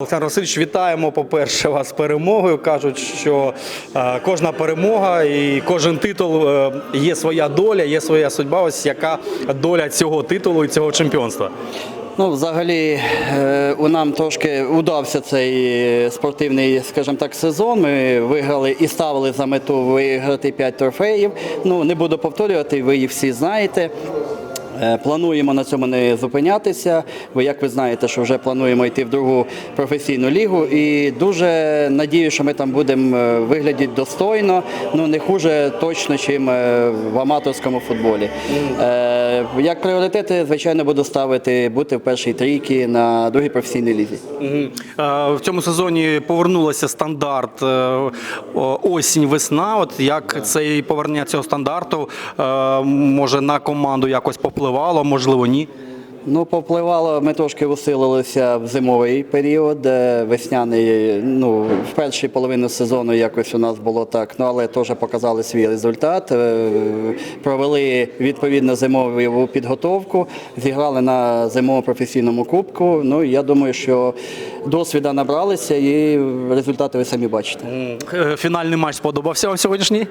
Олександр Васильович, вітаємо, по-перше, вас з перемогою. Кажуть, що е, кожна перемога і кожен титул е, є своя доля, є своя судьба. Ось яка доля цього титулу і цього чемпіонства. Ну, взагалі, е, у нам трошки удався цей спортивний, скажімо так, сезон. Ми виграли і ставили за мету виграти 5 трофеїв. Ну, не буду повторювати, ви їх всі знаєте. Е, Плануємо на цьому не зупинятися. бо як ви знаєте, що вже плануємо йти в другу професійну лігу. І дуже надію, що ми там будемо е, виглядати достойно, ну не хуже точно, чим е, в аматорському футболі. Е, Як пріоритети, звичайно, буду ставити бути в першій трійці на другій професійній лізі. Е, В цьому сезоні повернулася стандарт е, осінь-весна. От як це повернення цього стандарту може на команду якось попливало, можливо, ні. Ну, попливало, ми трошки усилилися в зимовий період, е, весняний. Ну, в першій половині сезону якось у нас було так, ну але теж показали свій результат. Е, Провели відповідно зимову підготовку, зіграли на зимовому професійному кубку. Ну, я думаю, що досвіда набралися і результати ви самі бачите. Е, Фінальний матч сподобався вам сьогоднішній?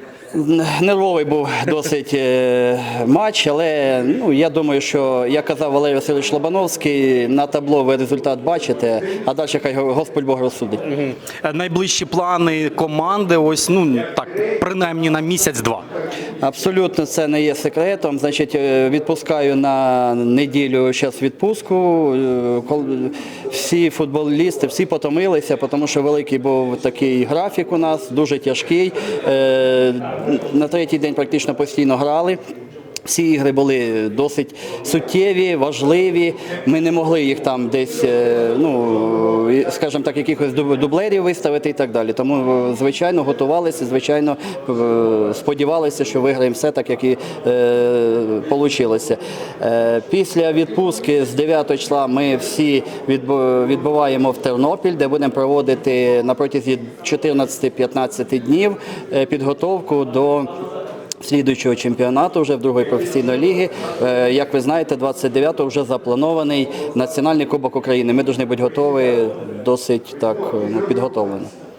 Нервовий був досить е, матч, але ну, я думаю, що як казав Валерій Васильович Лобановський, на табло ви результат бачите, а далі хай Господь Бог розсудить. Е, Найближчі плани команди, ось ну так, принаймні на місяць-два. Абсолютно це не є секретом. Значить, е, відпускаю на неділю зараз відпустку. Е, Всі футболісти, всі потомилися, тому що великий був такий графік у нас, дуже тяжкий. Е, На третій день практично постійно грали. Всі ігри були досить суттєві, важливі. Ми не могли їх там десь, ну скажімо так, якихось дублерів виставити і так далі. Тому, е, звичайно, готувалися, звичайно, е, сподівалися, що виграємо все так, як і вийшло. Після відпустки з 9 числа ми всі відбуваємо в Тернопіль, де будемо проводити на протязі 14-15 днів е, підготовку до. Слідуючого чемпіонату вже в другої професійної ліги. Е, Як ви знаєте, 29-го вже запланований національний кубок України. Ми повинні бути готові досить так ну, підготовлені.